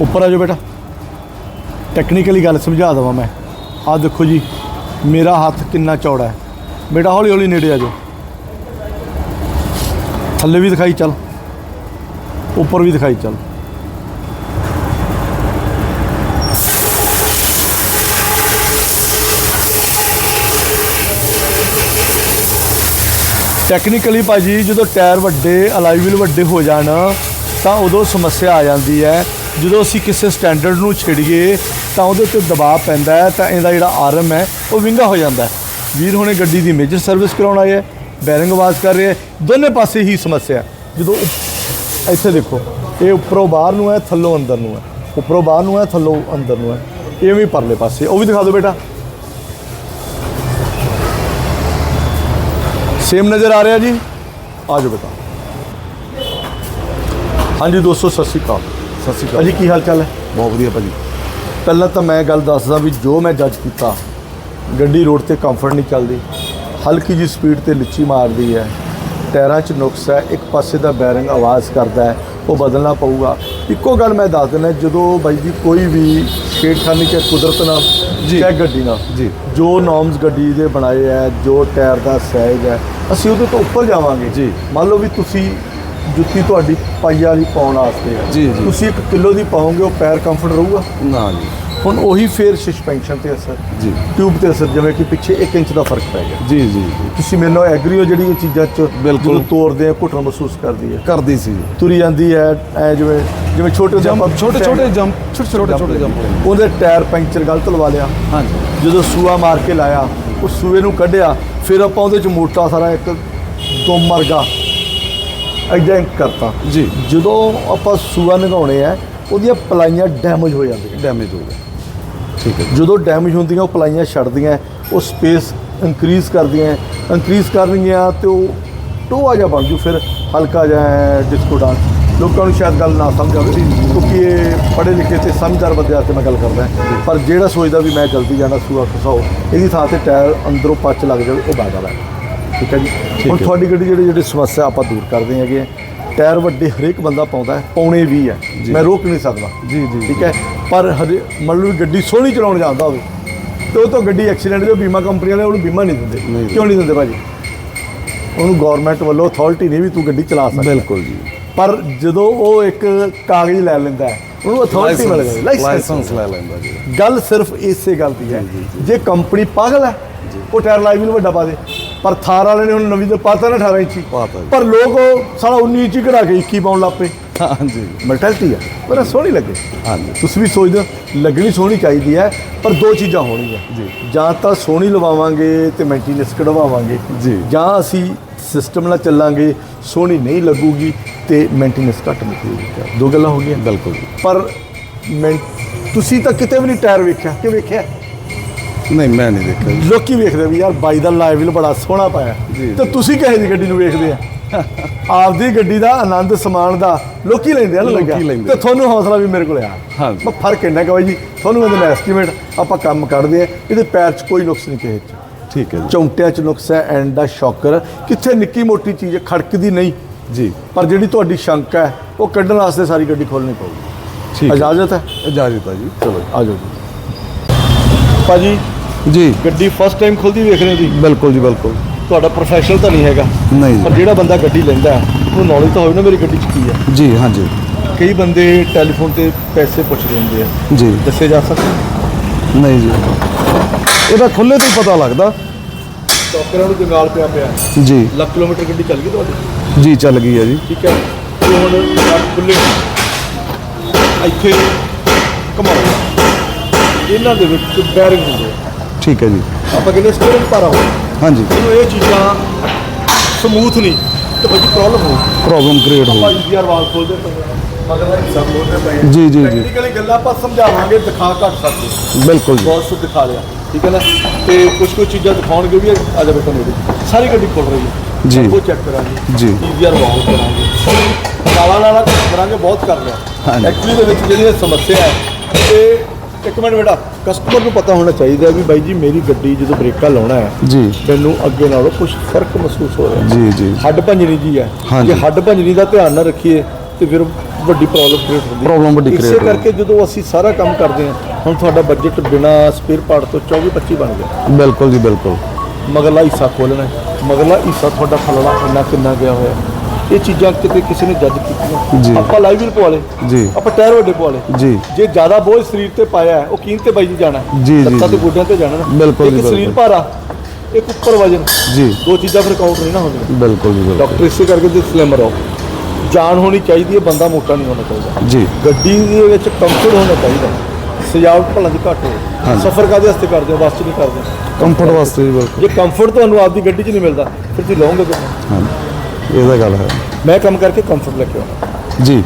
ਉੱਪਰ ਆ ਜਾਓ ਬੇਟਾ। ਟੈਕਨੀਕਲੀ ਗੱਲ ਸਮਝਾ ਦਵਾਂ ਮੈਂ। ਆਹ ਦੇਖੋ ਜੀ, ਮੇਰਾ ਹੱਥ ਕਿੰਨਾ ਚੌੜਾ ਹੈ। ਬੇਟਾ ਹੌਲੀ ਹੌਲੀ ਨੇੜੇ ਆ ਜਾਓ। ਥੱਲੇ ਵੀ ਦਿਖਾਈ ਚੱਲ। ਉੱਪਰ ਵੀ ਦਿਖਾਈ ਚੱਲ। ਟੈਕਨੀਕਲੀ ਭਾਜੀ ਜਦੋਂ ਟਾਇਰ ਵੱਡੇ ਅਲਾਈਵੀਲ ਵੱਡੇ ਹੋ ਜਾਣ, ਤਾਂ ਉਦੋਂ ਸਮੱਸਿਆ ਆ ਜਾਂਦੀ ਹੈ। ਜਦੋਂ ਅਸੀਂ ਕਿਸੇ ਸਟੈਂਡਰਡ ਨੂੰ ਛੇੜੀਏ ਤਾਂ ਉਹਦੇ ਉੱਤੇ ਦਬਾਅ ਪੈਂਦਾ ਹੈ, ਤਾਂ ਇਹਦਾ ਜਿਹੜਾ ਆਰਮ ਹੈ, ਉਹ ਵਿੰਗਾ ਹੋ ਜਾਂਦਾ ਹੈ। ਵੀਰ ਹੁਣੇ ਗੱਡੀ ਦੀ ਮੇਜਰ ਸਰਵਿਸ ਕਰਾਉਣ ਆਏ ਹੈ ਬੈਰਿੰਗ ਆਵਾਜ਼ ਕਰ ਰਿਹਾ ਦੋਨੇ ਪਾਸੇ ਹੀ ਸਮੱਸਿਆ ਜਦੋਂ ਇੱਥੇ ਦੇਖੋ, ਇਹ ਉੱਪਰੋਂ ਬਾਹਰ ਨੂੰ ਹੈ, ਥੱਲੋਂ ਅੰਦਰ ਨੂੰ ਹੈ। ਉੱਪਰੋਂ ਬਾਹਰ ਨੂੰ ਹੈ, ਥੱਲੋਂ ਅੰਦਰ ਨੂੰ ਹੈ। ਇਹ ਵੀ ਪਰਲੇ ਪਾਸੇ। ਉਹ ਵੀ ਦਿਖਾ ਦਿਓ ਬੇਟਾ। ਸੇਮ ਨਜ਼ਰ ਆ ਰਿਹਾ ਜੀ। ਆ ਜਾਓ ਬੇਟਾ। ਹਾਂਜੀ ਦੋਸਤੋ, ਸਤਿ ਸ਼੍ਰੀ ਅਕਾਲ। ਸਤਿ ਸ਼੍ਰੀ ਭਾਜੀ ਕੀ ਹਾਲ ਚਾਲ ਹੈ ਬਹੁਤ ਵਧੀਆ ਭਾਜੀ ਪਹਿਲਾਂ ਤਾਂ ਮੈਂ ਗੱਲ ਦੱਸਦਾ ਵੀ ਜੋ ਮੈਂ ਜੱਜ ਕੀਤਾ ਗੱਡੀ ਰੋਡ ਤੇ ਕੰਫਰਟ ਨਹੀਂ ਚੱਲਦੀ ਹਲਕੀ ਜੀ ਸਪੀਡ ਤੇ ਲਿੱਚੀ ਮਾਰਦੀ ਹੈ ਟਾਇਰਾਂ 'ਚ ਨੁਕਸ ਹੈ ਇੱਕ ਪਾਸੇ ਦਾ ਬੈਰਿੰਗ ਆਵਾਜ਼ ਕਰਦਾ ਹੈ ਉਹ ਬਦਲਣਾ ਪਊਗਾ ਇੱਕੋ ਗੱਲ ਮੈਂ ਦੱਸ ਦਿੰਦਾ ਜਦੋਂ ਬਾਈ ਜੀ ਕੋਈ ਵੀ ਛੇੜਖਾਨੀ ਚਾਹੇ ਕੁਦਰਤ ਨਾਲ ਜੀ। ਚਾਹੇ ਗੱਡੀ ਨਾਲ ਜੀ। ਜੋ ਨੋਰਮਸ ਗੱਡੀ ਦੇ ਬਣਾਏ ਹੈ ਜੋ ਟਾਇਰ ਦਾ ਸਾਈਜ਼ ਹੈ ਅਸੀਂ ਉਹਦੇ ਤੋਂ ਉੱਪਰ ਜਾਵਾਂਗੇ ਜੀ। ਮੰਨ ਲਓ ਵੀ ਤੁਸੀਂ ਜੁੱਤੀ ਤੁਹਾਡੀ ਪਾਈਆ ਵਾਲੀ ਪਾਉਣ ਵਾਸਤੇ। ਹੈ ਜੀ, ਜੀ। ਤੁਸੀਂ 1 ਕਿਲੋ ਦੀ ਪਾਓਗੇ ਉਹ ਪੈਰ ਕੰਫਰਟ ਰਹੂਗਾ? ਨਾ ਜੀ। ਹੁਣ ਉਹੀ ਫੇਰ ਸਸਪੈਂਸ਼ਨ ਤੇ ਅਸਰ। ਜੀ। ਟਿਊਬ ਤੇ ਅਸਰ ਜਿਵੇਂ ਕਿ ਪਿੱਛੇ 1 ਇੰਚ ਦਾ ਫ਼ਰਕ ਪੈ ਗਿਆ। ਜੀ ਜੀ ਜੀ। ਤੁਸੀਂ ਮੈਨੂੰ ਐਗਰੀ ਹੋ ਜਿਹੜੀ ਇਹ ਚੀਜ਼ਾਂ ਚ ਬਿਲਕੁਲ। ਜਦੋਂ ਤੋੜਦੇ ਆ ਘੁੱਟਣ ਮਹਿਸੂਸ ਕਰਦੀ ਹੈ ਕਰਦੀ ਸੀ। ਤੁਰੀ ਜਾਂਦੀ ਹੈ ਐ ਜਿਵੇਂ ਜਿਵੇਂ ਛੋਟੇ ਜੰਪ ਛੋਟੇ ਛੋਟੇ ਜੰਪ ਛੋਟੇ ਛੋਟੇ ਛੋਟੇ ਜੰਪ ਉਹਦੇ ਟਾਇਰ ਪੈਂਚਰ ਗਲਤ ਲਵਾ ਲਿਆ। ਹਾਂਜੀ। ਜਦੋਂ ਸੂਆ ਮਾਰ ਕੇ ਲਾਇਆ ਉਹ ਸੂਏ ਨੂੰ ਕੱਢਿਆ ਫਿਰ ਆਪਾਂ ਉਹਦੇ ਚ ਮੋਟਾ ਸਾਰਾ ਇੱਕ ਦੋ ਮਰਗਾ ਐਦਾਂ ਕਰਤਾ। ਜੀ। ਜਦੋਂ ਆਪਾਂ ਸੂਆ ਨਗਾਉਣੇ ਆ ਉਹਦੀਆਂ ਪਲਾਈਆਂ ਡੈਮੇਜ ਹੋ ਜਾਂਦੀਆਂ। ਡੈਮੇਜ ਹੋ ਗਿਆ ਠੀਕ ਹੈ। ਜਦੋਂ ਡੈਮੇਜ ਹੁੰਦੀਆਂ ਉਹ ਪਲਾਈਆਂ ਛੱਡਦੀਆਂ ਉਹ ਸਪੇਸ ਇਨਕਰੀਜ਼ ਕਰਦੀਆਂ ਇਨਕਰੀਜ਼ ਕਰਨਗੀਆਂ ਤੇ ਉਹ ਟੋਆ ਜਿਹਾ ਬਣ ਜੂ ਫਿਰ ਹਲਕਾ ਜਿਹਾ ਡਿਸਕੋ ਡਾਂਸ ਲੋਕਾਂ ਨੂੰ ਸ਼ਾਇਦ ਗੱਲ ਨਾ ਸਮਝ ਆਵੇ ਕਿਉਂਕਿ ਇਹ ਪੜ੍ਹੇ ਲਿਖੇ ਤੇ ਸਮਝਦਾਰ ਬੰਦੇ ਵਾਸਤੇ ਮੈਂ ਗੱਲ ਕਰਦਾ। ਪਰ ਜਿਹੜਾ ਸੋਚਦਾ ਵੀ ਮੈਂ ਜਲਦੀ ਜਾਣਾ ਸੂਆ ਖਸਾਓ ਇਹਦੀ ਥਾਂ ਤੇ ਟਾਇਰ ਅੰਦਰੋਂ ਪੱਚ ਲੱਗ ਜਾਵੇ ਉਹ ਬਾਦਾ ਹੈ ਠੀਕ ਹੈ ਜੀ? ਹੁਣ। ਤੁਹਾਡੀ ਗੱਡੀ ਜਿਹੜੀ ਜਿਹੜੀ ਸਮੱਸਿਆ ਆਪਾਂ ਦੂਰ ਕਰਦੇ ਹੈਗੇ। ਟਾਇਰ ਵੱਡੇ ਹਰੇਕ ਬੰਦਾ ਪਾਉਂਦਾ ਹੈ ਪਾਉਣੇ ਵੀ ਹੈ। ਮੈਂ ਰੋਕ ਨਹੀਂ ਸਕਦਾ। ਜੀ, ਜੀ, ਠੀਕ ਹੈ? ਪਰ ਹਰੇ ਮੰਨ ਲਓ ਗੱਡੀ ਸੋਹਣੀ ਚਲਾਉਣ ਜਾਣਦਾ ਹੋਵੇ ਤੇ ਉਹ ਤੋਂ ਗੱਡੀ ਐਕਸੀਡੈਂਟ ਜੋ ਬੀਮਾ ਕੰਪਨੀ ਵਾਲੇ ਉਹਨੂੰ ਬੀਮਾ ਨਹੀਂ ਦਿੰਦੇ। ਕਿਉਂ ਨਹੀਂ ਦਿੰਦੇ ਭਾਜੀ? ਉਹਨੂੰ ਗਵਰਨਮੈਂਟ ਵੱਲੋਂ ਅਥਾਰਟੀ ਨਹੀਂ ਵੀ ਤੂੰ ਗੱਡੀ ਚਲਾ ਸਕਦਾ। ਬਿਲਕੁਲ ਜੀ। ਪਰ ਜਦੋਂ ਉਹ ਇੱਕ ਕਾਗਜ਼ ਲੈ ਲੈਂਦਾ ਹੈ ਉਹਨੂੰ ਅਥਾਰਟੀ ਮਿਲ ਜਾਂਦੀ ਲਾਇਸੈਂਸ ਲੈ ਲੈਂਦਾ ਜੀ। ਗੱਲ ਸਿਰਫ ਇਸੇ ਗੱਲ ਦੀ ਹੈ। ਜੇ ਕੰਪਨੀ ਪਾਗਲ ਹੈ ਉਹ ਟਾਇਰ ਲਾਈਵ ਨੂੰ ਵੱਡਾ ਪਾ ਦੇ। ਪਰ ਥਾਰ ਵਾਲੇ ਨੇ ਹੁਣ ਨਵੀਂ ਤੇ ਪਾਤਾ ਨਾ 18 ਇੰਚੀ। ਪਾਤਾ ਜੀ। ਪਰ ਲੋਕ ਉਹ ਸਾਲਾ 19 ਇੰਚੀ ਕਢਾ ਕੇ 21 ਪਾਉਣ ਲੱਗ ਪਏ। ਹਾਂਜੀ। ਮੈਂਟੈਲਿਟੀ ਹੈ ਪਰ ਇਹ ਸੋਹਣੀ ਲੱਗੇ। ਹਾਂਜੀ। ਤੁਸੀਂ ਵੀ ਸੋਚਦੇ ਹੋ ਲੱਗਣੀ ਸੋਹਣੀ ਚਾਹੀਦੀ ਹੈ ਪਰ ਦੋ ਚੀਜ਼ਾਂ ਹੋਣਗੀਆਂ। ਜੀ। ਜਾਂ ਤਾਂ ਸੋਹਣੀ ਲਵਾਵਾਂਗੇ ਤੇ ਮੈਂਟੇਨੈਂਸ ਕਢਵਾਵਾਂਗੇ। ਜੀ। ਜਾਂ ਅਸੀਂ ਸਿਸਟਮ ਨਾਲ ਚੱਲਾਂਗੇ ਸੋਹਣੀ ਨਹੀਂ ਲੱਗੂਗੀ ਤੇ ਮੈਂਟੇਨੈਂਸ ਘੱਟ ਨਿਕਲੂਗੀ। ਦੋ ਗੱਲਾਂ ਹੋ ਗਈਆਂ। ਬਿਲਕੁਲ ਜੀ। ਪਰ ਮੈਂ ਤੁਸੀਂ ਤਾਂ ਕਿਤੇ ਵੀ ਨਹੀਂ ਟਾਇਰ ਵੇਖਿਆ। ਕਿ ਵੇਖਿਆ? ਨਹੀਂ ਮੈਂ ਨਹੀਂ ਦੇਖਿਆ ਜੀ। ਲੋਕੀ ਵੇਖਦੇ ਵੀ ਯਾਰ ਬਾਈ ਦਾ ਲਾਈਵਲ ਬੜਾ ਸੋਹਣਾ ਪਾਇਆ। ਜੀ, ਤੇ ਜੀ। ਤੁਸੀਂ ਕਹੇ ਦੀ ਗੱਡੀ ਨੂੰ ਵੇਖਦੇ ਆ? ਆਪਦੀ ਗੱਡੀ ਦਾ ਆਨੰਦ ਸਮਾਨ ਦਾ ਲੋਕੀ ਲੈਂਦੇ ਆ ਨਾ ਲੋਕੀ ਲੈਂਦੇ ਤੇ ਤੁਹਾਨੂੰ ਹੌਸਲਾ ਵੀ ਮੇਰੇ ਕੋਲ ਆ। ਹਾਂਜੀ। ਬਸ ਫ਼ਰਕ ਇੰਨਾ ਕਿ ਬਾਈ ਜੀ ਤੁਹਾਨੂੰ ਇਹਦੇ ਨਾਲ ਐਸਟੀਮੇਟ ਆਪਾਂ ਕੰਮ ਕੱਢਦੇ ਆ। ਇਹਦੇ ਪੈਰ 'ਚ ਕੋਈ ਨੁਕਸ ਨਹੀਂ ਕਿਸੇ 'ਚ। ਠੀਕ ਹੈ ਜੀ। ਚੌਂਟਿਆਂ 'ਚ ਨੁਕਸ ਹੈ ਐਂਡ ਦਾ ਸ਼ੌਕਰ ਕਿੱਥੇ ਨਿੱਕੀ ਮੋਟੀ ਚੀਜ਼ ਹੈ, ਖੜਕਦੀ ਨਹੀਂ। ਜੀ। ਪਰ ਜਿਹੜੀ ਤੁਹਾਡੀ ਸ਼ੰਕਾ ਹੈ ਉਹ ਕੱਢਣ ਵਾਸਤੇ ਸਾਰੀ ਗੱਡੀ ਖੋਲਣੀ ਪਊਗੀ। ਠੀਕ ਹੈ। ਇਜਾਜ਼ਤ ਹੈ? ਇਜਾਜ਼ਤ ਹੈ ਜੀ। ਚਲੋ। ਆ ਜਾਓ ਜੀ। ਭਾਜੀ ਜੀ। ਗੱਡੀ ਫਸਟ ਟਾਈਮ ਖੁੱਲਦੀ ਵੇਖ ਰਹੇ ਹੋ ਜੀ ਬਿਲਕੁਲ ਜੀ ਬਿਲਕੁਲ। ਤੁਹਾਡਾ ਪ੍ਰੋਫੈਸ਼ਨਲ ਤਾਂ ਨਹੀਂ ਹੈਗਾ। ਨਹੀਂ ਪਰ ਜਿਹੜਾ ਬੰਦਾ ਗੱਡੀ ਲੈਂਦਾ ਉਹਨੂੰ ਨੌਲੇਜ ਤਾਂ ਹੋਵੇ ਨਾ ਮੇਰੀ ਗੱਡੀ 'ਚ ਕੀ ਹੈ। ਜੀ ਹਾਂਜੀ ਕਈ ਬੰਦੇ ਟੈਲੀਫੋਨ ਤੇ ਪੈਸੇ ਪੁੱਛਦੇ ਹੁੰਦੇ ਆ। ਜੀ। ਦੱਸੇ ਜਾ ਸਕਦੇ? ਨਹੀਂ ਜੀ। ਇਹਦਾ ਖੁੱਲੇ ਤੋਂ ਹੀ ਪਤਾ ਲੱਗਦਾ। ਡਾਕਟਰਾਂ ਨੂੰ ਜੰਗਾਲ ਪਿਆ ਪਿਆ। ਜੀ। ਲੱਖ ਕਿਲੋਮੀਟਰ ਗੱਡੀ ਚੱਲ ਗਈ ਤੁਹਾਡੀ? ਜੀ ਚੱਲ ਗਈ ਹੈ ਜੀ। ਠੀਕ ਹੈ। ਤੇ ਹੁਣ ਖੁੱਲੇ ਇੱਥੇ ਕਮਾਓ ਇਹਨਾਂ ਦੇ ਵਿੱਚ ਬੈਰਿੰਗ ਹੁੰਦੇ। ਠੀਕ ਹੈ ਜੀ। ਆਪਾਂ ਕਹਿੰਦੇ ਸਟੀਅਰਿੰਗ ਭਾਰਾ ਹੋ ਹਾਂਜੀ। ਇਹਨੂੰ ਇਹ ਚੀਜ਼ਾਂ ਸਮੂਥ ਨਹੀਂ ਤੇ ਬੱਜੀ ਪ੍ਰੋਬਲਮ ਹੋ। ਪ੍ਰੋਬਲਮ ਕ੍ਰੀਏਟ ਹੋ। ਆਪਾਂ ਈਜ਼ੀਆਰ ਵਾਲ ਖੋਲਦੇ ਮਗਰ ਦਾ ਹਿੱਸਾ ਖੋਲਦੇ ਪਏ। ਜੀ ਜੀ ਜੀ। ਟੈਕਨੀਕਲੀ ਗੱਲਾਂ ਆਪਾਂ ਸਮਝਾਵਾਂਗੇ ਦਿਖਾ ਘੱਟ ਸਕਦੇ। ਬਿਲਕੁਲ ਜੀ। ਬਹੁਤ ਸੁ ਦਿਖਾ ਲਿਆ। ਠੀਕ ਹੈ ਨਾ? ਤੇ ਕੁਝ ਕੁਝ ਚੀਜ਼ਾਂ ਦਿਖਾਉਣਗੇ ਵੀ ਆ ਜਾ ਬੇਟਾ ਮੇਰੇ ਸਾਰੀ ਗੱਡੀ ਖੋਲ ਰਹੀ ਹੈ। ਜੀ। ਉਹ ਚੈੱਕ ਕਰਾਂਗੇ। ਜੀ। ਈਜ਼ੀਆਰ ਵਾਲ ਕਰਾਂਗੇ। ਨਾਲਾ ਨਾਲਾ ਕਰਾਂਗੇ ਬਹੁਤ ਕਰ ਲਿਆ। ਐਕਚੁਅਲੀ ਦੇ ਵਿੱਚ ਜਿਹੜੀ ਸਮੱਸਿਆ ਹੈ ਤੇ ਇੱਕ ਮਿੰਟ ਬੇਟਾ ਕਸਟਮਰ ਨੂੰ ਪਤਾ ਹੋਣਾ ਚਾਹੀਦਾ ਵੀ ਬਾਈ ਜੀ ਮੇਰੀ ਗੱਡੀ ਜਦੋਂ ਬ੍ਰੇਕਾਂ ਲਾਉਣਾ ਹੈ ਜੀ। ਮੈਨੂੰ ਅੱਗੇ ਨਾਲੋਂ ਕੁਝ ਫ਼ਰਕ ਮਹਿਸੂਸ ਹੋ ਰਿਹਾ ਜੀ ਜੀ ਹੱਡ ਭੰਜਣੀ ਜੀ ਹੈ। ਜੇ ਹੱਡ ਭੰਜਣੀ ਦਾ ਧਿਆਨ ਨਾ ਰੱਖੀਏ ਤੇ ਫਿਰ ਵੱਡੀ ਪ੍ਰੋਬਲਮ ਕ੍ਰੀਏਟ ਹੁੰਦੀ ਹੈ। Problem ਵੱਡੀ ਇਸੇ create ਕਰਕੇ ਜਦੋਂ ਅਸੀਂ ਸਾਰਾ ਕੰਮ ਕਰਦੇ ਹਾਂ ਹੁਣ ਤੁਹਾਡਾ ਬਜਟ ਬਿਨਾ ਸਪੇਅਰ ਪਾਰਟ ਤੋਂ 24 25 ਬਣ ਗਿਆ। ਬਿਲਕੁਲ ਜੀ ਬਿਲਕੁਲ। ਮਗਰਲਾ ਹਿੱਸਾ ਖੋਲਣਾ ਹੈ। ਮਗਰਲਾ ਹਿੱਸਾ ਤੁਹਾਡਾ ਥੱਲੜਾ ਇੰਨਾ ਕਿੰਨਾ ਗਿਆ ਹੋਇਆ ਇਹ ਚੀਜ਼ਾਂ ਕਿਤੇ ਕਿਸੇ ਨੇ ਜੱਜ ਜੀ। ਕੀਤੀਆਂ ਆਪਾਂ ਲਾਈਵ ਵੀਲ ਪਵਾ ਲਏ। ਜੀ। ਆਪਾਂ ਟਾਇਰ ਵੱਡੇ ਪਵਾ ਲਏ। ਜੀ। ਜੇ ਜ਼ਿਆਦਾ ਬੋਝ ਸਰੀਰ ਤੇ ਪਾਇਆ ਹੈ, ਉਹ ਕੀਨ ਤੇ ਬਾਈ ਜੀ ਜਾਣਾ ਹੈ। ਜੀ, ਜੀ, ਤੇ। ਗੋਡਿਆਂ ਤੇ ਜਾਣਾ ਬਿਲਕੁਲ ਜੀ, ਸਰੀਰ। ਭਾਰਾ ਇੱਕ ਉੱਪਰ ਵਜਨ। ਜੀ। ਦੋ ਚੀਜ਼ਾਂ ਫਿਰ ਕਾਊਂਟ ਨਹੀਂ ਨਾ ਹੁੰਦੀਆਂ। ਬਿਲਕੁਲ ਜੀ ਡਾਕਟਰ ਇਸੇ ਕਰਕੇ ਤੇ ਸਲਿਮ ਰਹੋ ਜਾਨ ਹੋਣੀ ਚਾਹੀਦੀ ਹੈ ਬੰਦਾ ਮੋਟਾ ਨਹੀਂ ਹੋਣਾ ਚਾਹੀਦਾ। ਜੀ। ਗੱਡੀ ਦੇ ਵਿੱਚ ਕੰਫਰਟ ਹੋਣਾ ਚਾਹੀਦਾ। ਸਜਾਵਟ ਭਲਾ ਦੀ ਘੱਟ ਹੋਵੇ। ਸਫ਼ਰ ਕਾਦੇ ਵਾਸਤੇ ਕਰਦੇ ਹੋ? ਬੱਸ 'ਚ ਨਹੀਂ ਕਰਦੇ। ਕੰਫਰਟ ਵਾਸਤੇ ਜੀ ਬਿਲਕੁਲ। ਜੇ ਕੰਫਰਟ ਤੁਹਾਨੂੰ ਆਪਦੀ ਗੱਡੀ 'ਚ ਨਹੀਂ ਮਿਲਦਾ ਫਿਰ ਤੁਸੀਂ ਲਓਗੇ ਕਿੱਥੋਂ ਹਾਂਜੀ। ਇਹ ਤਾਂ ਗੱਲ ਹੈ। ਮੈਂ ਕੰਮ ਕਰਕੇ ਕੰਫਰਟ ਲੈ ਕੇ ਆਉਣਾ ਜੀ।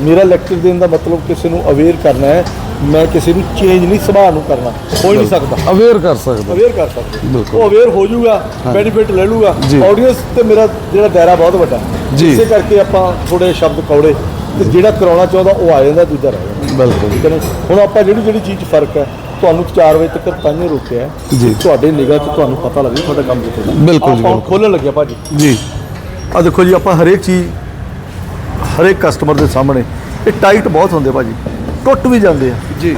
ਮੇਰਾ ਲੈਕਚਰ ਦੇਣ ਦਾ ਮਤਲਬ ਕਿਸੇ ਨੂੰ ਅਵੇਅਰ ਕਰਨਾ ਹੈ ਮੈਂ ਕਿਸੇ ਨੂੰ ਚੇਂਜ ਨਹੀਂ ਸੁਭਾਅ ਨੂੰ ਕਰਨਾ। ਹੋ ਹੀ ਨਹੀਂ ਸਕਦਾ। ਅਵੇਅਰ ਕਰ ਸਕਦਾ। ਅਵੇਅਰ ਕਰ ਸਕਦੇ। ਬਿਲਕੁਲ। ਉਹ ਅਵੇਅਰ ਹੋ ਜਾਊਗਾ ਬੈਨੀਫਿਟ ਲੈ ਲੂਗਾ ਜੀ। ਆਡੀਅנס ਤੇ ਮੇਰਾ ਜਿਹੜਾ ਦਾਇਰਾ ਬਹੁਤ ਵੱਡਾ। ਜੀ। ਇਸੇ ਕਰਕੇ ਆਪਾਂ ਥੋੜੇ ਸ਼ਬਦ ਕੌੜੇ ਤੇ ਜਿਹੜਾ ਕਰਾਉਣਾ ਚਾਹੁੰਦਾ ਉਹ ਆ ਜਾਂਦਾ ਦੂਜਾ ਰਹਿ ਜਾਂਦਾ। ਬਿਲਕੁਲ। ਠੀਕ ਹੈ ਨਾ? ਹੁਣ ਆਪਾਂ ਜਿਹੜੀ ਜਿਹੜੀ ਚੀਜ਼ 'ਚ ਫ਼ਰਕ ਹੈ ਤੁਹਾਨੂੰ 4 ਵਜੇ ਤੱਕ ਰੋਕਿਆ ਹੈ। ਜੀ। ਤੁਹਾਡੇ ਨਿਗਾਹ 'ਚ ਤੁਹਾਨੂੰ ਪਤਾ ਲੱਗੇ ਤੁਹਾਡਾ ਕੰਮ ਕਿੱਥੇ ਦਾ। ਬਿਲਕੁਲ ਜੀ, ਆਪਾਂ ਬਿਲਕੁਲ। ਖੋਲਣ ਲੱਗਿਆ ਭਾਜੀ। ਜੀ। ਆ ਦੇਖੋ ਜੀ ਆਪਾਂ ਹਰੇਕ ਚੀਜ਼ ਹਰੇਕ ਕਸਟਮਰ ਦੇ ਸਾਹਮਣੇ ਇਹ ਟਾਈਟ ਬਹੁਤ ਹੁੰਦੇ ਭਾਜੀ ਟੁੱਟ ਵੀ ਜਾਂਦੇ ਆ। ਜੀ।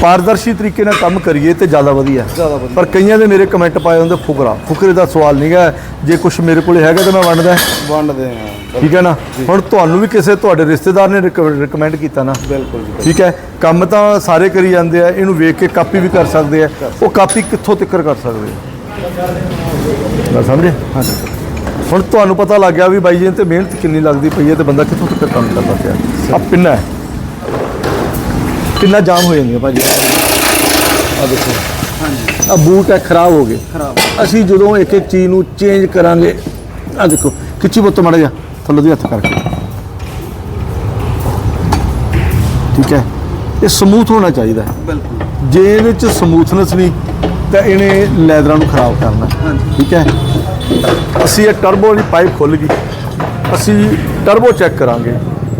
ਪਾਰਦਰਸ਼ੀ ਤਰੀਕੇ ਨਾਲ ਕੰਮ ਕਰੀਏ ਤੇ ਜ਼ਿਆਦਾ ਵਧੀਆ। ਜ਼ਿਆਦਾ ਵਧੀਆ। ਪਰ ਕਈਆਂ ਦੇ ਮੇਰੇ ਕਮੈਂਟ ਪਾਏ ਹੁੰਦੇ ਫੁਕਰਾ। ਫੁਕਰੇ ਦਾ ਸਵਾਲ ਨਹੀਂ ਗਾ ਜੇ ਕੁਝ ਮੇਰੇ ਕੋਲੇ ਹੈਗਾ ਤਾਂ ਮੈਂ ਵੰਡਦਾ ਵੰਡਦੇ ਆ ਠੀਕ ਹੈ ਨਾ? ਹੁਣ ਤੁਹਾਨੂੰ ਵੀ ਕਿਸੇ ਤੁਹਾਡੇ ਰਿਸ਼ਤੇਦਾਰ ਨੇ ਰਿਕਮੈਂਡ ਕੀਤਾ ਨਾ? ਬਿਲਕੁਲ ਠੀਕ ਹੈ? ਕੰਮ ਤਾਂ ਸਾਰੇ ਕਰੀ ਜਾਂਦੇ ਆ ਇਹਨੂੰ ਵੇਖ ਕੇ ਕਾਪੀ ਵੀ ਕਰ ਸਕਦੇ ਆ। ਉਹ ਕਾਪੀ ਕਿੱਥੋਂ ਤੱਕ ਕਰ ਸਕਦੇ ਆ? ਸਮਝੇ? ਹਾਂਜੀ। ਹੁਣ ਤੁਹਾਨੂੰ ਪਤਾ ਲੱਗ ਗਿਆ ਵੀ ਬਾਈ ਜੀ ਤੇ ਮਿਹਨਤ ਕਿੰਨੀ ਲੱਗਦੀ ਪਈ ਹੈ ਤੇ ਬੰਦਾ ਕਿੱਥੋਂ ਤੱਕ ਕੰਮ ਕਰਦਾ ਪਿਆ। ਆ ਪਿੰਨਾ ਹੈ। ਪਿੰਨਾ ਜਾਮ ਹੋ ਜਾਂਦੀਆਂ ਭਾਜੀ। ਆ ਦੇਖੋ। ਹਾਂਜੀ। ਆ ਬੂਟ ਹੈ ਖਰਾਬ ਹੋ ਗਏ। ਖਰਾਬ ਅਸੀਂ ਜਦੋਂ ਇੱਕ ਇੱਕ ਚੀਜ਼ ਨੂੰ ਚੇਂਜ ਕਰਾਂਗੇ ਆ ਦੇਖੋ ਖਿੱਚੀ ਬੁੱਤ ਮੜ ਜਾ ਥੱਲੇ ਦੀ ਹੱਥ ਕਰਕੇ। ਠੀਕ ਹੈ। ਇਹ ਸਮੂਥ ਹੋਣਾ ਚਾਹੀਦਾ। ਬਿਲਕੁਲ। ਜੇ ਇਹਦੇ ਚ ਸਮੂਥਨੈਸ ਨਹੀਂ ਤਾਂ ਇਹਨੇ ਲੈਦਰਾਂ ਨੂੰ ਖਰਾਬ ਕਰਨਾ। ਠੀਕ ਹੈ? ਅਸੀਂ ਇਹ ਟਰਬੋ ਵਾਲੀ ਪਾਈਪ ਖੁੱਲ ਗਈ। ਅਸੀਂ ਟਰਬੋ ਚੈੱਕ ਕਰਾਂਗੇ।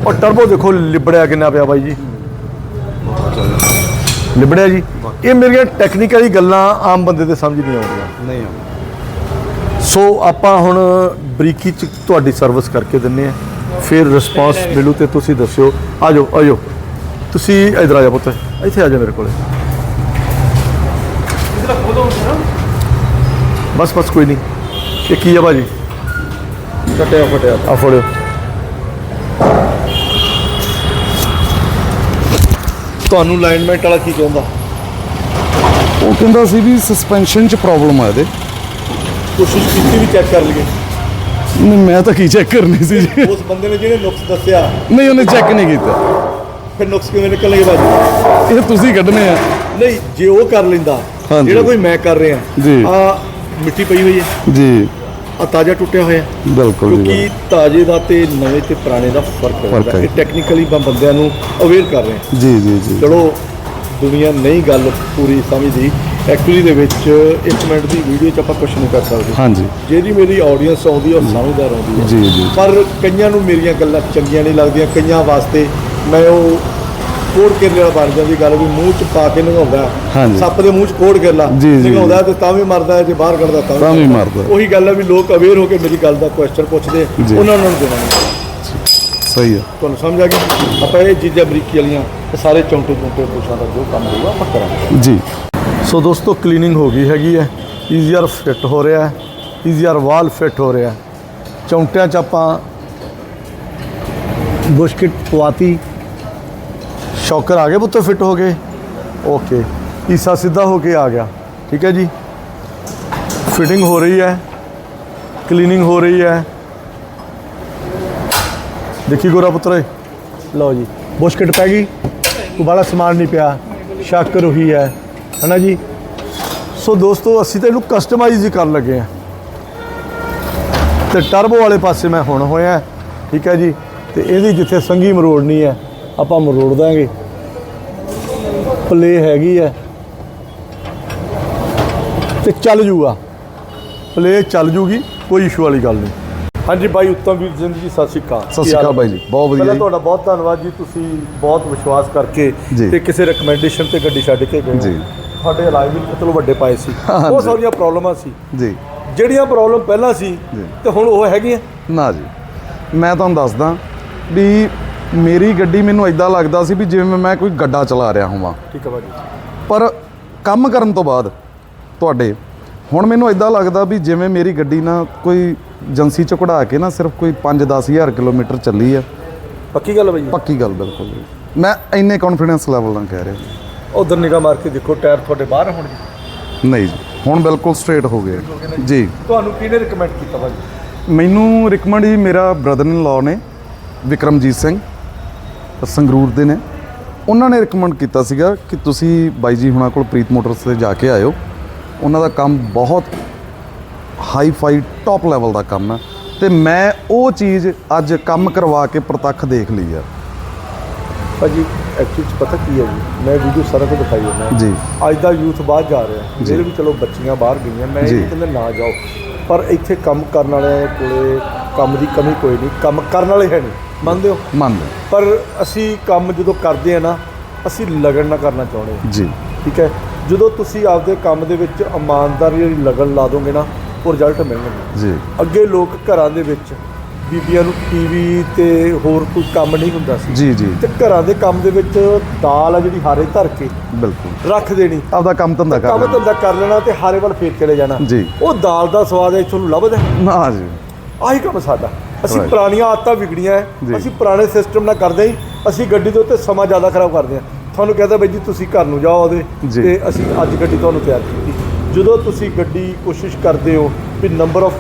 ਔਰ ਟਰਬੋ ਦੇਖੋ ਲਿਬੜਿਆ ਕਿੰਨਾ ਪਿਆ ਬਾਈ ਜੀ। ਲਿਬੜਿਆ ਜੀ। ਇਹ ਮੇਰੀਆਂ ਟੈਕਨੀਕਲੀ ਗੱਲਾਂ ਆਮ ਬੰਦੇ ਦੇ ਸਮਝ ਨਹੀਂ ਆਉਂਦੀਆਂ। ਨਹੀਂ ਆ ਸੋ ਆਪਾਂ ਹੁਣ ਬਰੀਕੀ ਚ ਤੁਹਾਡੀ ਸਰਵਿਸ ਕਰਕੇ ਦਿੰਨੇ ਆ। ਫਿਰ ਰਿਸਪਾਂਸ ਮਿਲੂ ਤੇ ਤੁਸੀਂ ਦੱਸਿਓ। ਆ ਜਾਓ ਆ ਜਾਓ। ਤੁਸੀਂ ਇਧਰ ਆ ਜਾ ਪੁੱਤ। ਇੱਥੇ ਆ ਜਾ ਮੇਰੇ ਕੋਲੇ। ਬਸ ਬਸ ਕੋਈ ਨਹੀਂ ਇਹ ਕੀ ਆ ਭਾਜੀ? ਕਟਿਆ ਫਟਿਆ। ਆ ਫੜਿਓ। ਤੁਹਾਨੂੰ ਲਾਈਨਮੈਂਟ ਵਾਲਾ ਕੀ ਕਹਿੰਦਾ? ਉਹ ਕਹਿੰਦਾ ਸੀ ਵੀ ਸਸਪੈਂਸ਼ਨ 'ਚ ਪ੍ਰੋਬਲਮ ਆ ਇਹਦੇ। ਕੋਸ਼ਿਸ਼ ਕੀਤੀ ਵੀ ਚੈੱਕ ਕਰ ਲਈਏ। ਨਹੀਂ ਮੈਂ ਤਾਂ ਕੀ ਚੈੱਕ ਕਰਨੀ ਸੀ ਜੀ? ਉਸ ਬੰਦੇ ਨੇ ਜਿਹੜੇ ਨੁਕਸ ਦੱਸਿਆ। ਨਹੀਂ ਉਹਨੇ ਚੈੱਕ ਨਹੀਂ ਕੀਤਾ। ਫਿਰ ਨੁਕਸ ਕਿਵੇਂ ਨਿਕਲਣਗੇ ਭਾਜੀ? ਇਹ ਤੁਸੀਂ ਕੱਢਨੇ ਆ। ਨਹੀਂ ਜੇ ਉਹ ਕਰ ਲੈਂਦਾ ਹਾਂਜੀ। ਜਿਹੜਾ ਕੋਈ ਮੈਂ ਕਰ ਰਿਹਾ ਜੀ। ਆ ਮਿੱਟੀ ਪਈ ਹੋਈ ਹੈ। ਜੀ। ਆ ਤਾਜ਼ਾ ਟੁੱਟਿਆ ਹੋਇਆ। ਹੈ। ਬਿਲਕੁਲ ਜੀ ਕਿਉਂਕਿ ਤਾਜ਼ੇ ਦਾ ਤੇ ਨਵੇਂ ਤੇ ਪੁਰਾਣੇ ਦਾ ਫ਼ਰਕ ਫ਼ਰਕ ਹੈ ਹੈ। ਇਹ ਟੈਕਨੀਕਲੀ ਬੰਦਿਆਂ ਨੂੰ ਅਵੇਅਰ ਕਰ ਰਹੇ ਹਾਂ। ਜੀ ਜੀ ਜੀ। ਚਲੋ ਦੁਨੀਆ ਨਹੀਂ ਗੱਲ ਪੂਰੀ ਸਮਝਦੀ। ਐਕਚੁਅਲੀ ਦੇ ਵਿੱਚ ਇੱਕ ਮਿੰਟ ਦੀ ਵੀਡੀਓ 'ਚ ਆਪਾਂ ਕੁਝ ਨਹੀਂ ਕਰ ਸਕਦੇ। ਹਾਂਜੀ। ਜਿਹਦੀ ਮੇਰੀ ਆਡੀਅנס ਆਉਂਦੀ ਹੈ ਉਹ ਸਮਝਦਾਰ ਆਉਂਦੀ ਹੈ ਜੀ ਜੀ। ਪਰ ਕਈਆਂ ਨੂੰ ਮੇਰੀਆਂ ਗੱਲਾਂ ਚੰਗੀਆਂ ਨਹੀਂ ਲੱਗਦੀਆਂ। ਕਈਆਂ ਵਾਸਤੇ ਮੈਂ ਉਹ ਕੋੜ ਕਿਰਲੇ ਵਾਲਾ ਬਣ ਜਾਂਦੀ ਗੱਲ ਵੀ ਮੂੰਹ ਚ ਪਾ ਕੇ ਨਗਾਉਂਦਾ। ਹਾਂਜੀ। ਸੱਪ ਦੇ ਮੂੰਹ ਚ ਕੋੜ ਕਿਰਲਾ ਜੀ, ਜੀ, ਨਗਾਉਂਦਾ ਤੇ ਤਾਂ ਵੀ ਮਰਦਾ ਹੈ, ਜੇ ਬਾਹਰ ਕੱਢਦਾ ਤਾਂ ਤਾਂ ਵੀ ਮਰਦਾ। ਉਹੀ ਗੱਲ ਹੈ ਵੀ ਲੋਕ ਅਵੇਅਰ ਹੋ ਕੇ ਮੇਰੀ ਗੱਲ ਦਾ ਕੁਐਸਚਨ ਪੁੱਛਦੇ ਜੀ। ਉਹਨਾਂ ਨੂੰ ਦੇਣਾ ਨਹੀਂ। ਸਹੀ ਹੈ। ਤੁਹਾਨੂੰ ਸਮਝ ਆ ਗਈ? ਆਪਾਂ ਇਹ ਚੀਜ਼ਾਂ ਬਰੀਕੀ ਵਾਲੀਆਂ ਇਹ ਸਾਰੇ ਚੌਂਟੇ ਚੌਂਟੇ ਪੁੱਛਾਂ ਦਾ ਜੋ ਕੰਮ ਹੋਊਗਾ ਆਪਾਂ ਕਰਾਂਗੇ। ਜੀ। ਸੋ ਦੋਸਤੋ ਕਲੀਨਿੰਗ ਹੋ ਗਈ ਹੈਗੀ ਹੈ। ਈਜ਼ੀਅਰ ਫਿੱਟ ਹੋ ਰਿਹਾ ਹੈ। ਈਜ਼ੀਅਰ ਵਾਲ ਫਿੱਟ ਹੋ ਰਿਹਾ ਹੈ। ਚੌਂਟਿਆਂ 'ਚ ਆਪਾਂ ਬੁਸ਼ਕਿਟ ਪਵਾਤੀ। ਸ਼ੌਕਰ ਆ ਗਏ ਪੁੱਤਰ ਫਿੱਟ ਹੋ ਗਏ। ਓਕੇ ਈਸਾ ਸਿੱਧਾ ਹੋ ਕੇ ਆ ਗਿਆ। ਠੀਕ ਹੈ ਜੀ। ਫਿਟਿੰਗ ਹੋ ਰਹੀ ਹੈ। ਕਲੀਨਿੰਗ ਹੋ ਰਹੀ ਹੈ। ਦੇਖੀ ਗੋਰਾ ਪੁੱਤਰੇ। ਲਓ ਜੀ, ਬੁਸ਼ਕਿਟ ਪੈ ਗਈ। ਕੋਈ ਬੜਾ ਸਮਾਨ ਨਹੀਂ ਪਿਆ। ਸ਼ਾਕਰ ਉਹੀ ਹੈ। ਹਨਾ ਜੀ? ਸੋ ਦੋਸਤੋ, ਅਸੀਂ ਤਾਂ ਇਹਨੂੰ ਕਸਟਮਾਈਜ਼ ਹੀ ਕਰਨ ਲੱਗੇ ਆ ਤੇ ਟਰਬੋ ਵਾਲੇ ਪਾਸੇ ਮੈਂ ਹੁਣ ਹੋਇਆ। ਠੀਕ ਹੈ ਜੀ? ਤੇ ਇਹਦੀ ਜਿੱਥੇ ਸੰਗੀ ਮਰੋੜਨੀ ਹੈ ਆਪਾਂ ਮਰੋੜ ਦਾਂਗੇ ਪਲੇ ਹੈਗੀ ਹੈ। ਤੇ ਚੱਲ ਜੂਗਾ। ਪਲੇ ਚੱਲ ਜੂਗੀ ਕੋਈ ਇਸ਼ੂ ਵਾਲੀ ਗੱਲ ਨਹੀਂ। ਹਾਂਜੀ ਬਾਈ ਉੱਤਮ ਵੀਰ ਸਿੰਘ ਜੀ ਸਤਿ ਸ਼੍ਰੀ ਅਕਾਲ। ਸਤਿ ਸ਼੍ਰੀ ਅਕਾਲ ਬਾਈ ਜੀ ਬਹੁਤ ਵਧੀਆ ਪਹਿਲਾਂ ਜੀ। ਤੁਹਾਡਾ ਬਹੁਤ ਧੰਨਵਾਦ ਜੀ ਤੁਸੀਂ ਬਹੁਤ ਵਿਸ਼ਵਾਸ ਕਰਕੇ। ਤੇ ਕਿਸੇ ਰეკਮੈਂਡੇਸ਼ਨ ਤੇ ਗੱਡੀ ਛੱਡ ਕੇ ਗਏ। ਜੀ। ਤੁਹਾਡੇ ਇਲਾਜ ਵੀ ਚਲੋ ਵੱਡੇ ਪਾਏ ਸੀ। ਉਹ। ਸਾਰੀਆਂ ਪ੍ਰੋਬਲਮਾਂ ਸੀ। ਜੀ। ਜਿਹੜੀਆਂ ਪ੍ਰੋਬਲਮ ਪਹਿਲਾਂ ਸੀ। ਤੇ ਹੁਣ ਉਹ ਹੈਗੀਆਂ? ਨਾ ਜੀ। ਮੈਂ ਤੁਹਾਨੂੰ ਦੱਸਦਾ ਵੀ ਮੇਰੀ ਗੱਡੀ ਮੈਨੂੰ ਇਦਾਂ ਲੱਗਦਾ ਸੀ ਵੀ ਜਿਵੇਂ ਮੈਂ ਕੋਈ ਗੱਡਾ ਚਲਾ ਰਿਹਾ ਹੋਵਾਂ। ਠੀਕ ਹੈ ਭਾਜੀ। ਪਰ ਕੰਮ ਕਰਨ ਤੋਂ ਬਾਅਦ ਤੁਹਾਡੇ ਹੁਣ ਮੈਨੂੰ ਇਦਾਂ ਲੱਗਦਾ ਵੀ ਜਿਵੇਂ ਮੇਰੀ ਗੱਡੀ ਨਾ ਕੋਈ ਏਜੰਸੀ ਚੋਂ ਕਢਾ ਕੇ ਨਾ ਸਿਰਫ ਕੋਈ 5-10 ਹਜ਼ਾਰ ਕਿਲੋਮੀਟਰ ਚੱਲੀ ਆ। ਪੱਕੀ ਗੱਲ ਹੈ ਭਾਜੀ? ਪੱਕੀ ਗੱਲ ਬਿਲਕੁਲ ਮੈਂ ਇੰਨੇ ਕੌਨਫੀਡੈਂਸ ਲੈਵਲ ਨਾਲ ਕਹਿ ਰਿਹਾ। ਉਧਰ ਨਿਗਾਹ ਮਾਰ ਕੇ ਦੇਖੋ ਟਾਇਰ ਤੁਹਾਡੇ ਬਾਹਰ ਹੋਣ ਜੀ? ਨਹੀਂ ਜੀ ਹੁਣ ਬਿਲਕੁਲ ਸਟ੍ਰੇਟ ਹੋ ਗਏ। ਜੀ। ਤੁਹਾਨੂੰ ਕਿਹਨੇ ਰეკਮੈਂਡ ਕੀਤਾ ਭਾਜੀ? ਮੈਨੂੰ ਰਿਕਮੈਂਡ ਜੀ ਮੇਰਾ ਬ੍ਰਦਰ ਇਨ ਲਾਅ ਨੇ ਵਿਕਰਮਜੀਤ ਸਿੰਘ। ਸੰਗਰੂਰ ਦੇ ਨੇ। ਉਹਨਾਂ ਨੇ ਰਿਕਮੈਂਡ ਕੀਤਾ ਸੀਗਾ ਕਿ ਤੁਸੀਂ ਬਾਈ ਜੀ ਹੁਣਾਂ ਕੋਲ ਪ੍ਰੀਤ ਮੋਟਰਸ ਤੇ ਜਾ ਕੇ ਆਇਓ। ਉਹਨਾਂ ਦਾ ਕੰਮ ਬਹੁਤ ਹਾਈ ਫਾਈ ਟੌਪ ਲੈਵਲ ਦਾ ਕੰਮ ਹੈ। ਤੇ ਮੈਂ ਉਹ ਚੀਜ਼ ਅੱਜ ਕੰਮ ਕਰਵਾ ਕੇ ਪ੍ਰਤੱਖ ਦੇਖ ਲਈ ਆ ਭਾਜੀ ਐਕਚੁਅਲੀ ਪਤਾ ਕੀ ਹੈ ਜੀ? ਮੈਂ ਵੀਡੀਓ ਸਾਰਾ ਕੁਝ ਦਿਖਾਈ ਜਾਂਦਾ। ਜੀ। ਅੱਜ ਦਾ ਯੂਥ ਬਾਹਰ ਜਾ ਰਿਹਾ। ਜੀ। ਜਿਹੜੇ ਵੀ ਚਲੋ ਬੱਚੀਆਂ ਬਾਹਰ ਗਈਆਂ ਮੈਂ ਇਹ ਕਹਿੰਦਾ ਨਾ ਜਾਓ। ਪਰ ਇੱਥੇ ਕੰਮ ਕਰਨ ਵਾਲਿਆਂ ਕੋਲੇ ਕੰਮ ਦੀ ਕਮੀ ਕੋਈ ਨਹੀਂ। ਕੰਮ ਕਰਨ ਵਾਲੇ ਹੈ ਨਹੀਂ। ਮੰਨਦੇ ਹੋ? ਮੰਨਦੇ ਪਰ ਅਸੀਂ ਕੰਮ ਜਦੋਂ ਕਰਦੇ ਆ ਨਾ ਅਸੀਂ ਲਗਨ ਨਾਲ ਕਰਨਾ ਚਾਹੁੰਦੇ ਹਾਂ। ਜੀ। ਠੀਕ ਹੈ? ਜਦੋਂ ਤੁਸੀਂ ਆਪਦੇ ਕੰਮ ਦੇ ਵਿੱਚ ਇਮਾਨਦਾਰੀ ਦੀ ਲਗਨ ਲਾ ਦੋਗੇ ਨਾ ਉਹ ਰਿਜ਼ਲਟ ਮਿਲਣਗੇ। ਜੀ। ਅੱਗੇ ਲੋਕ ਘਰਾਂ ਦੇ ਵਿੱਚ ਬੀਬੀਆਂ ਨੂੰ ਟੀਵੀ ਤੇ ਹੋਰ ਕੋਈ ਕੰਮ ਨਹੀਂ ਹੁੰਦਾ ਸੀ। ਜੀ ਜੀ। ਤੇ ਘਰਾਂ ਦੇ ਕੰਮ ਦੇ ਵਿੱਚ ਦਾਲ ਆ ਜਿਹੜੀ ਹਾਰੇ ਧਰ ਕੇ ਬਿਲਕੁਲ। ਰੱਖ ਦੇਣੀ। ਆਪਦਾ ਕੰਮ ਧੰਦਾ ਕਰ ਕੰਮ। ਧੰਦਾ ਕਰ ਲੈਣਾ ਤੇ ਹਾਰੇ ਵੱਲ ਫੇਰ ਚਲੇ ਜਾਣਾ। ਜੀ। ਉਹ ਦਾਲ ਦਾ ਸਵਾਦ ਇੱਥੋਂ ਨੂੰ ਲੱਭਦਾ ਨਾ ਜੀ। ਆਹੀ ਕੰਮ ਸਾਡਾ। ਅਸੀਂ Right. ਪੁਰਾਣੀਆਂ ਆਦਤਾਂ ਵਿਗੜੀਆਂ ਹੈ। ਜੀ। ਅਸੀਂ ਪੁਰਾਣੇ ਸਿਸਟਮ ਨਾਲ ਕਰਦੇ ਹੀ ਅਸੀਂ ਗੱਡੀ ਦੇ ਉੱਤੇ ਸਮਾਂ ਜ਼ਿਆਦਾ ਖਰਾਬ ਕਰਦੇ ਹਾਂ ਤੁਹਾਨੂੰ ਕਹਿੰਦਾ ਬਈ ਜੀ ਤੁਸੀਂ ਘਰ ਨੂੰ ਜਾਓ ਉਹਦੇ ਜੀ। ਤੇ ਅਸੀਂ ਅੱਜ ਗੱਡੀ ਤੁਹਾਨੂੰ ਤਿਆਰ ਕੀਤੀ ਜਦੋਂ ਤੁਸੀਂ ਗੱਡੀ ਕੋਸ਼ਿਸ਼ ਕਰਦੇ ਹੋ ਵੀ ਨੰਬਰ ਆਫ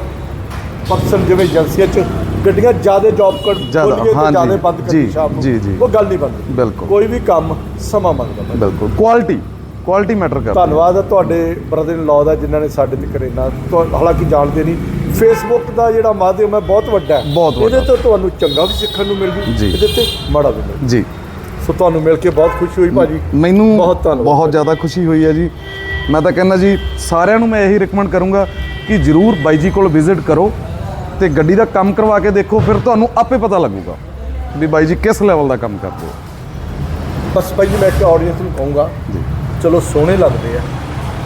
ਪਰਸਨ ਜਿਵੇਂ ਏਜੰਸੀਆਂ 'ਚ ਗੱਡੀਆਂ ਜ਼ਿਆਦਾ ਜੌਬ ਕਰ ਜ਼ਿਆਦਾ, ਖੋਲੀਏ ਤੇ ਹਾਂਜੀ। ਜ਼ਿਆਦਾ ਬੰਦ ਕਰੀਏ ਜੀ, ਸ਼ਾਮ ਨੂੰ ਜੀ, ਜੀ। ਉਹ ਗੱਲ ਨਹੀਂ ਬਣਦੀ ਬਿਲਕੁਲ। ਕੋਈ ਵੀ ਕੰਮ ਸਮਾਂ ਮੰਗਦਾ ਭਾਈ। ਬਿਲਕੁਲ ਕੁਆਲਿਟੀ ਕੁਆਲਿਟੀ ਮੈਟਰ ਕਰਦੀ ਹੈ। ਧੰਨਵਾਦ ਹੈ ਤੁਹਾਡੇ ਬ੍ਰਦਰ ਇਨ ਲਾਅ ਦਾ ਜਿਨ੍ਹਾਂ ਨੇ ਸਾਡੇ ਤੇ ਕਰੇਨਾ ਹਾਲਾਂਕਿ ਜਾਣਦੇ ਨਹੀਂ ਫੇਸਬੁੱਕ ਦਾ ਜਿਹੜਾ ਮਾਧਿਅਮ ਹੈ ਬਹੁਤ ਵੱਡਾ ਹੈ। ਬਹੁਤ ਵੱਡਾ। ਇਹਦੇ ਤੋਂ ਤੁਹਾਨੂੰ ਚੰਗਾ ਵੀ ਸਿੱਖਣ ਨੂੰ ਮਿਲ ਜੀ। ਇਹਦੇ ਤੇ ਮਾੜਾ ਵੀ ਮਿਲ ਜੀ। ਸੋ ਤੁਹਾਨੂੰ ਮਿਲ ਕੇ ਬਹੁਤ ਖੁਸ਼ੀ ਹੋਈ ਭਾਜੀ। ਮੈਨੂੰ ਬਹੁਤ ਧੰਨਵਾਦ ਬਹੁਤ ਜ਼ਿਆਦਾ ਖੁਸ਼ੀ ਹੋਈ ਹੈ ਜੀ। ਮੈਂ ਤਾਂ ਕਹਿੰਦਾ ਜੀ ਸਾਰਿਆਂ ਨੂੰ ਮੈਂ ਇਹੀ ਰეკਮੈਂਡ ਕਰੂੰਗਾ ਕਿ ਜਰੂਰ ਬਾਈ ਜੀ ਕੋਲ ਵਿਜ਼ਿਟ ਕਰੋ ਤੇ ਗੱਡੀ ਦਾ ਕੰਮ ਕਰਵਾ ਕੇ ਦੇਖੋ ਫਿਰ ਤੁਹਾਨੂੰ ਆਪੇ ਪਤਾ ਲੱਗੂਗਾ ਵੀ ਬਾਈ ਜੀ ਕਿਸ ਲੈਵਲ ਦਾ ਕੰਮ ਕਰਦੇ ਹੋ। ਬਸ ਭਾਈ ਜੀ ਮੈਂ ਇੱਕ ਆਡੀਅੰਸ ਨੂੰ ਕਹੂੰਗਾ ਚਲੋ ਸੋਹਣੇ ਲੱਗਦੇ ਆ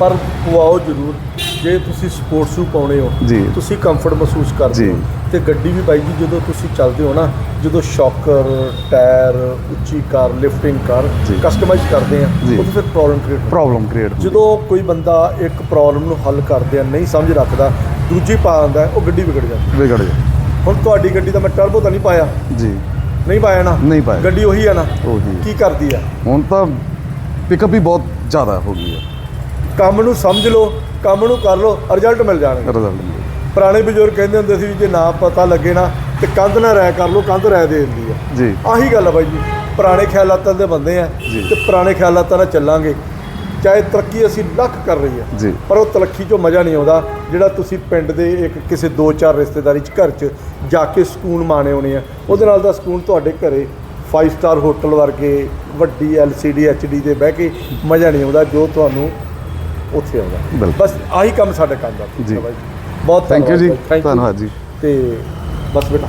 ਪਰ ਪਵਾਓ ਜ਼ਰੂਰ। ਜੇ ਤੁਸੀਂ ਸਪੋਰਟਸ ਸ਼ੂ ਪਾਉਣੇ ਹੋ ਜੀ। ਤੁਸੀਂ ਕੰਫਰਟ ਮਹਿਸੂਸ ਕਰਦੇ ਜੀ। ਹੋ ਤੇ ਗੱਡੀ ਵੀ ਬਾਈ ਜੀ ਜਦੋਂ ਤੁਸੀਂ ਚੱਲਦੇ ਹੋ ਨਾ ਜਦੋਂ ਸ਼ੌਕਰ ਟਾਇਰ ਉੱਚੀ ਕਾਰ ਲਿਫਟਿੰਗ ਕਾਰ ਜੀ। ਕਸਟਮਾਈਜ਼ ਕਰਦੇ ਆ ਜੀ। ਉਹ ਫਿਰ ਪ੍ਰੋਬਲਮ ਕ੍ਰੀਏਟ ਪ੍ਰੋਬਲਮ ਕ੍ਰੀਏਟ ਜਦੋਂ ਕੋਈ ਬੰਦਾ ਇੱਕ ਪ੍ਰੋਬਲਮ ਨੂੰ ਹੱਲ ਕਰਦੇ ਆ ਨਹੀਂ ਸਮਝ ਰੱਖਦਾ ਦੂਜੀ ਪਾ ਹੈ, ਉਹ ਗੱਡੀ ਵਿਗੜ ਜਾਂਦੀ ਵਿਗੜ ਜਾ ਹੁਣ ਤੁਹਾਡੀ ਗੱਡੀ ਦਾ ਮੈਂ ਟਰਬੋ ਤਾਂ ਨਹੀਂ ਪਾਇਆ ਜੀ ਨਹੀਂ ਪਾਇਆ ਨਾ ਨਹੀਂ ਪਾਇਆ। ਗੱਡੀ ਉਹੀ ਆ ਨਾ ਉਹੀ। ਕੀ ਕਰਦੀ ਆ ਹੁਣ ਤਾਂ ਪਿਕਅਪ ਹੀ ਬਹੁਤ ਜ਼ਿਆਦਾ ਹੋ ਗਈ ਹੈ ਕੰਮ ਨੂੰ ਸਮਝ ਲਓ ਕੰਮ ਨੂੰ ਕਰ ਲਓ ਰਿਜ਼ਲਟ ਮਿਲ ਜਾਣਗੇ। ਰਿਜ਼ਲਟ ਪੁਰਾਣੇ ਬਜ਼ੁਰਗ ਕਹਿੰਦੇ ਹੁੰਦੇ ਸੀ ਜੇ ਨਾ ਪਤਾ ਲੱਗੇ ਨਾ ਤੇ ਕੰਧ ਨਾ ਰਾਇ ਕਰ ਲਓ ਕੰਧ ਰਾਇ ਦੇ ਦਿੰਦੀ ਆ। ਜੀ। ਆਹੀ ਗੱਲ ਆ ਬਾਈ ਜੀ। ਪੁਰਾਣੇ ਖਿਆਲਾਤਾਂ ਦੇ ਬੰਦੇ ਆ। ਤੇ ਪੁਰਾਣੇ ਖਿਆਲਾਤਾਂ ਨਾਲ ਚੱਲਾਂਗੇ। ਚਾਹੇ ਤਰੱਕੀ ਅਸੀਂ ਲੱਖ ਕਰ ਰਹੀ ਹੈ ਜੀ। ਪਰ ਉਹ ਤਰੱਕੀ 'ਚੋਂ ਮਜ਼ਾ ਨਹੀਂ ਆਉਂਦਾ ਜਿਹੜਾ ਤੁਸੀਂ ਪਿੰਡ ਦੇ ਇੱਕ ਕਿਸੇ ਦੋ ਚਾਰ ਰਿਸ਼ਤੇਦਾਰੀ 'ਚ ਘਰ 'ਚ ਜਾ ਕੇ ਸਕੂਨ ਮਾਣੇ ਹੋਣੇ ਆ ਉਹਦੇ ਨਾਲ ਦਾ ਸਕੂਨ ਤੁਹਾਡੇ ਘਰੇ 5 ਸਟਾਰ ਹੋਟਲ ਵਰਗੇ ਵੱਡੀ LCD HD ਦੇ ਬਹਿ ਕੇ ਮਜ਼ਾ ਨਹੀਂ ਆਉਂਦਾ ਜੋ ਤੁਹਾਨੂੰ ਉੱਥੇ ਆਉਂਦਾ ਬਿਲਕੁਲ। ਬਸ ਆਹੀ ਕੰਮ ਸਾਡੇ ਕੰਮ ਦਾ ਜੀ। ਬਹੁਤ ਥੈਂਕ ਯੂ ਜੀ thank you। ਧੰਨਵਾਦ ਜੀ ਤੇ ਬਸ ਬੇਟਾ